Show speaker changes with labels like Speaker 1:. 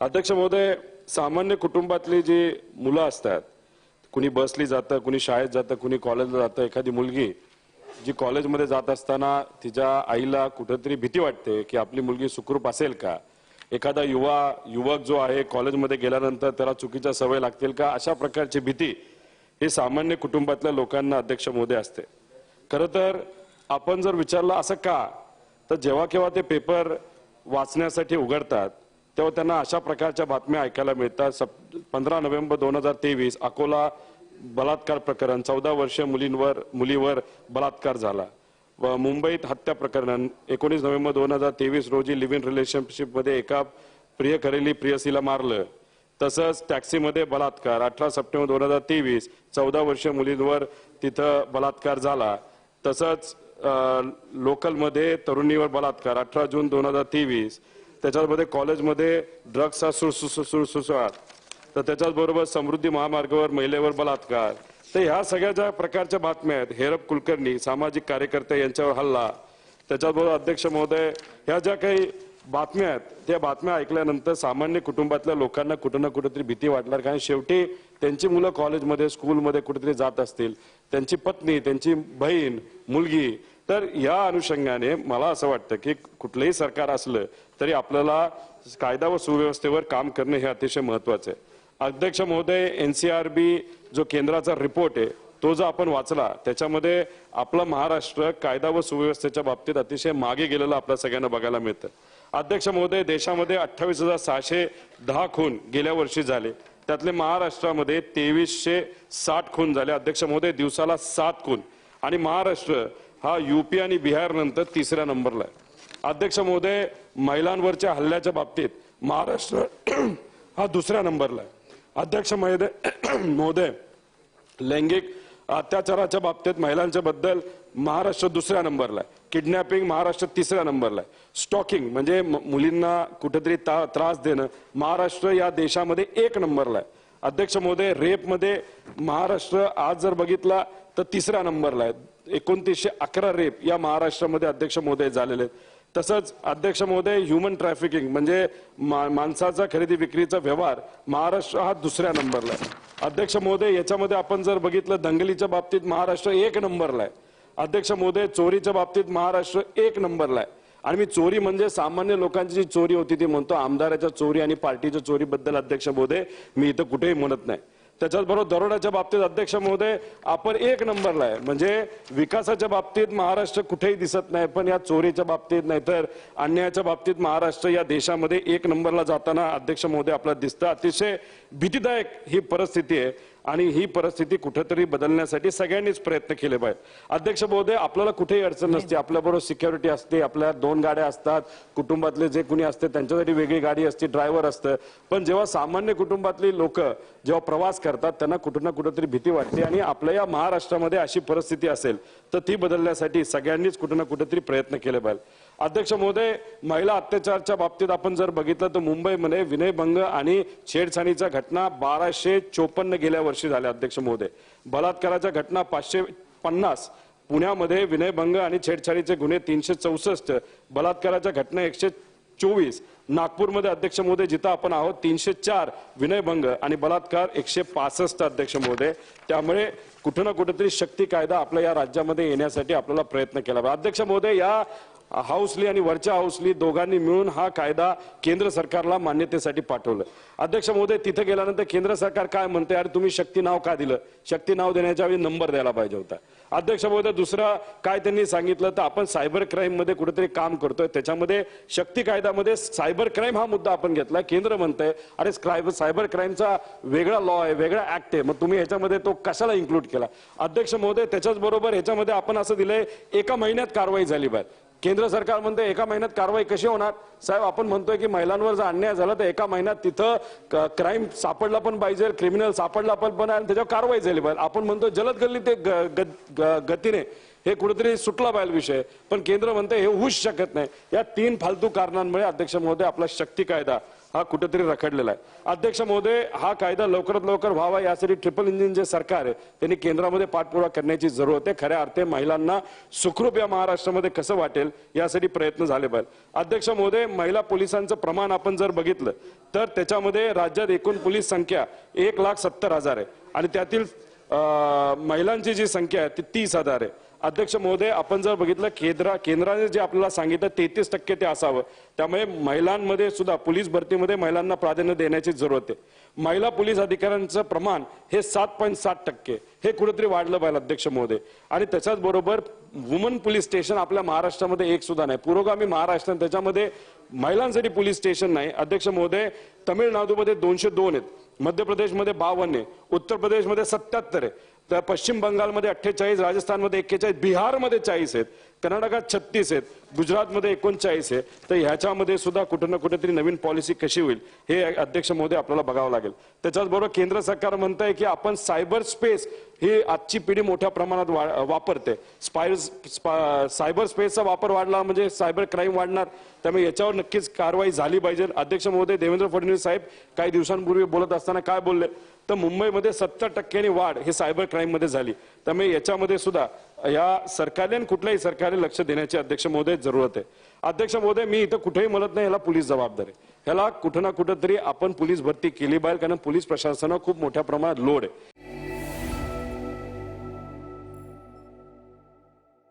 Speaker 1: अध्यक्ष महोदय सामान्य कुटुंबातली जी मुलं असतात कुणी बसली जातं कुणी शाळेत जातं कुणी कॉलेजला जातं एखादी मुलगी जी कॉलेजमध्ये जात असताना तिच्या आईला कुठंतरी भीती वाटते की आपली मुलगी सुखरूप असेल का? एखादा युवा युवक जो आहे कॉलेजमध्ये गेल्यानंतर त्याला चुकीच्या सवय लागतील का? अशा प्रकारची भीती ही सामान्य कुटुंबातल्या लोकांना अध्यक्ष मोदी असते. खरं तर आपण जर विचारलं असं का? तर जेव्हा केव्हा ते पेपर वाचण्यासाठी उघडतात तेव्हा त्यांना अशा प्रकारच्या बातम्या ऐकायला मिळतात. सप पंधरा नोव्हेंबर दोन हजार तेवीस अकोला बलात्कार प्रकरण चौदा वर्षीय मुलींवर मुलीवर बलात्कार झाला. व मुंबईत हत्या प्रकरण एकोणीस नोव्हेंबर दोन हजार तेवीस रोजी लिव्ह इन रिलेशनशिपमध्ये एका प्रिय करेली प्रियसीला मारलं. तसंच टॅक्सीमध्ये बलात्कार अठरा सप्टेंबर दोन हजार तेवीस चौदा वर्षीय मुलींवर तिथं बलात्कार झाला. तसंच लोकलमध्ये तरुणीवर बलात्कार अठरा जून दोन हजार तेवीस त्याच्यामध्ये कॉलेजमध्ये ड्रग्स हा सुळसुळाट तर त्याच्याचबरोबर समृद्धी महामार्गावर महिलेवर बलात्कार. तर ह्या सगळ्या ज्या प्रकारच्या बातम्या आहेत हेरब कुलकर्णी सामाजिक कार्यकर्ते यांच्यावर हल्ला त्याच्याबरोबर अध्यक्ष महोदय ह्या ज्या काही बातम्या आहेत त्या बातम्या ऐकल्यानंतर सामान्य कुटुंबातल्या लोकांना कुठं ना कुठेतरी भीती वाटणार कारण शेवटी त्यांची मुलं कॉलेजमध्ये स्कूलमध्ये कुठेतरी जात असतील. त्यांची पत्नी त्यांची बहीण मुलगी तर या अनुषंगाने मला असं वाटतं की कुठलंही सरकार असलं तरी आपल्याला कायदा व सुव्यवस्थेवर काम करणं हे अतिशय महत्वाचं आहे. अध्यक्ष महोदय एनसीआरबी जो केंद्राचा रिपोर्ट आहे तो जो आपण वाचला त्याच्यामध्ये आपला महाराष्ट्र कायदा व सुव्यवस्थेच्या बाबतीत अतिशय मागे गेलेलं आपल्या सगळ्यांना बघायला मिळतं. अध्यक्ष महोदय देशामध्ये अठ्ठावीस हजार सहाशे दहा खून गेल्या वर्षी झाले. त्यातले महाराष्ट्रामध्ये तेवीसशे साठ खून झाले. अध्यक्ष महोदय दिवसाला सात खून. आणि महाराष्ट्र हा युपी आणि बिहार नंतर तिसऱ्या नंबरला आहे. अध्यक्ष महोदय महिलांवरच्या हल्ल्याच्या बाबतीत महाराष्ट्र हा दुसऱ्या नंबरला आहे. अध्यक्ष महोदय महोदय लैंगिक अत्याचाराच्या बाबतीत महिलांच्या बद्दल महाराष्ट्र दुसऱ्या नंबरला आहे. किडनॅपिंग महाराष्ट्र तिसऱ्या नंबरला आहे. स्टॉकिंग म्हणजे मुलींना कुठेतरी ता- त्रास देणं महाराष्ट्र या देशामध्ये एक नंबरला आहे. अध्यक्ष महोदय रेपमध्ये महाराष्ट्र आज जर बघितला तर तिसऱ्या नंबरला आहे. एकोणतीसशे अकरा रेप या महाराष्ट्रामध्ये अध्यक्ष महोदय झालेले आहेत. तसंच अध्यक्ष महोदय ह्युमन ट्रॅफिकिंग म्हणजे मा- माणसाचा खरेदी विक्रीचा व्यवहार महाराष्ट्र हा दुसऱ्या नंबरला आहे. अध्यक्ष महोदय याच्यामध्ये आपण जर बघितलं दंगलीच्या बाबतीत महाराष्ट्र एक नंबरला आहे. अध्यक्ष महोदय चोरीच्या बाबतीत महाराष्ट्र एक नंबरला आहे. आणि मी चोरी म्हणजे सामान्य लोकांची जी चोरी होती ती म्हणतो आमदाराच्या चोरी आणि पार्टीच्या चोरीबद्दल अध्यक्ष महोदय मी इथं कुठेही म्हणत नाही. त्याच्याचबरोबर दरोड्याच्या बाबतीत अध्यक्ष महोदय आपण एक नंबरला आहे. म्हणजे विकासाच्या बाबतीत महाराष्ट्र कुठेही दिसत नाही पण या चोरीच्या बाबतीत नाहीतर अन्यायाच्या बाबतीत महाराष्ट्र या देशामध्ये एक नंबरला जाताना अध्यक्ष महोदय आपल्याला दिसतं अतिशय भीतीदायक ही परिस्थिती आहे. आणि ही परिस्थिती कुठेतरी बदलण्यासाठी सगळ्यांनीच प्रयत्न केले पाहिजे. अध्यक्ष महोदय आपल्याला कुठेही अडचण नसते. आपल्याबरोबर सिक्युरिटी असते आपल्या दोन गाड्या असतात कुटुंबातले जे कुणी असते त्यांच्यासाठी वेगळी गाडी असते ड्रायव्हर असतं. पण जेव्हा सामान्य कुटुंबातली लोक जेव्हा प्रवास करतात त्यांना कुठं ना कुठेतरी भीती वाटते आणि आपल्या या महाराष्ट्रामध्ये अशी परिस्थिती असेल तर ती बदलण्यासाठी सगळ्यांनीच कुठं ना कुठेतरी प्रयत्न केले पाहिजे. अध्यक्ष महोदय महिला अत्याचारच्या बाबतीत आपण जर बघितलं तर मुंबईमध्ये विनयभंग आणि छेडछाणीच्या घटना बाराशे चोपन्न गेल्या वर्षी झाल्या अध्यक्ष महोदय. बलात्काराच्या घटना पाचशे पन्नास पुण्यामध्ये विनयभंग आणि छेडछाडीचे गुन्हे तीनशे चौसष्ट बलात्काराच्या घटना एकशे चोवीस. नागपूरमध्ये अध्यक्ष महोदय जिथं आपण आहोत तीनशे चार विनयभंग आणि बलात्कार एकशे पासष्ट अध्यक्ष महोदय. त्यामुळे कुठं ना कुठेतरी शक्ती कायदा आपल्या या राज्यामध्ये येण्यासाठी आपल्याला प्रयत्न केला अध्यक्ष महोदय या हाऊसली आणि वरच्या हाऊसली दोघांनी मिळून हा कायदा केंद्र सरकारला मान्यतेसाठी पाठवलं. अध्यक्ष महोदय तिथे गेल्यानंतर केंद्र सरकार काय म्हणते? अरे तुम्ही शक्ती नाव का दिलं? शक्ती नाव देण्याच्या वेळी नंबर द्यायला पाहिजे होता. अध्यक्ष महोदय दुसरा काय त्यांनी सांगितलं? तर आपण सायबर क्राईममध्ये कुठेतरी काम करतोय. त्याच्यामध्ये शक्ती कायद्यामध्ये सायबर क्राईम हा मुद्दा आपण घेतला. केंद्र म्हणतंय अरे सायबर क्राईमचा वेगळा लॉ आहे वेगळा ऍक्ट आहे. मग तुम्ही ह्याच्यामध्ये तो कशाला इन्क्लूड केला? अध्यक्ष महोदय त्याच्याच बरोबर ह्याच्यामध्ये आपण असं दिलंय एका महिन्यात कारवाई झाली बाहेर. केंद्र सरकार म्हणते एका महिन्यात कारवाई कशी होणार? साहेब आपण म्हणतोय की महिलांवर जर अन्याय झाला तर एका महिन्यात तिथं क्राईम सापडला पण पाहिजे क्रिमिनल सापडला पण पण आणि त्याच्यावर कारवाई झाली पाहिजे. आपण म्हणतो जलद गल्ली ते ग- ग- ग- गतीने हे कुठेतरी सुटला पाहिजे विषय. पण केंद्र म्हणते हे होऊच शकत नाही. या तीन फालतू कारणांमुळे अध्यक्ष महोदय आपला शक्ती कायदा हा कुठेतरी रखडलेला आहे. अध्यक्ष महोदय हा कायदा लवकरात लवकर व्हावा यासाठी ट्रिपल इंजिन जे सरकार आहे त्यांनी केंद्रामध्ये पाठपुरावा करण्याची जरूरत आहे. खऱ्या अर्थे महिलांना सुखरूप या महाराष्ट्रामध्ये कसं वाटेल यासाठी प्रयत्न झाले पाहिजे. अध्यक्ष महोदय महिला पोलिसांचं प्रमाण आपण जर बघितलं तर त्याच्यामध्ये राज्यात एकूण पोलीस संख्या एक लाख सत्तर हजार आहे. आणि त्यातील महिलांची जी संख्या आहे ती तीस हजार आहे. अध्यक्ष महोदय आपण जर बघितलं केंद्रा केंद्राने जे आपल्याला सांगितलं तेहतीस टक्के ते असावं. त्यामुळे महिलांमध्ये सुद्धा पोलीस भरतीमध्ये महिलांना प्राधान्य देण्याची जरूरत आहे. महिला पोलीस अधिकाऱ्यांचं प्रमाण हे सात पॉईंट सात टक्के. हे कुठेतरी वाढलं पाहिजे अध्यक्ष महोदय. आणि त्याच्याच बरोबर वुमन पोलीस स्टेशन आपल्या महाराष्ट्रामध्ये एक सुद्धा नाही. पुरोगामी महाराष्ट्र आणि त्याच्यामध्ये महिलांसाठी पोलीस स्टेशन नाही. अध्यक्ष महोदय तमिळनाडूमध्ये दोनशे दोन आहेत. मध्य प्रदेशमध्ये बावन्न आहे. उत्तर प्रदेशमध्ये सत्याहत्तर आहे. तर पश्चिम बंगालमध्ये अठ्ठेचाळीस राजस्थानमध्ये एक्केचाळीस बिहारमध्ये चाळीस आहेत. कर्नाटकात छत्तीस आहेत गुजरातमध्ये एकोणचाळीस आहे तर ह्याच्यामध्ये सुद्धा कुठं ना कुठेतरी नवीन पॉलिसी कशी होईल हे अध्यक्ष महोदय आपल्याला बघावं लागेल. त्याच्याच बरोबर केंद्र सरकार म्हणत आहे की आपण सायबर स्पेस ही आजची पिढी मोठ्या प्रमाणात वा- वापरते. स्पाय स्पा- सायबर स्पेसचा वापर वाढला म्हणजे सायबर क्राईम वाढणार. त्यामुळे याच्यावर नक्कीच कारवाई झाली पाहिजे. अध्यक्ष महोदय देवेंद्र फडणवीस साहेब काही दिवसांपूर्वी बोलत असताना काय बोलले? तर मुंबईमध्ये सत्तर टक्क्यांनी वाढ हे सायबर क्राईममध्ये झाली. त्यामुळे याच्यामध्ये सुद्धा या सरकारने आणि कुठल्याही सरकारने लक्ष देण्याची अध्यक्ष महोदय जरूरत आहे. अध्यक्ष महोदय मी इथं कुठेही म्हणत नाही याला पोलीस जबाबदार आहे. ह्याला कुठं ना कुठं तरी आपण पोलीस भरती केली पाहिजे कारण पोलीस प्रशासनावर खूप मोठ्या प्रमाणात लोड आहे.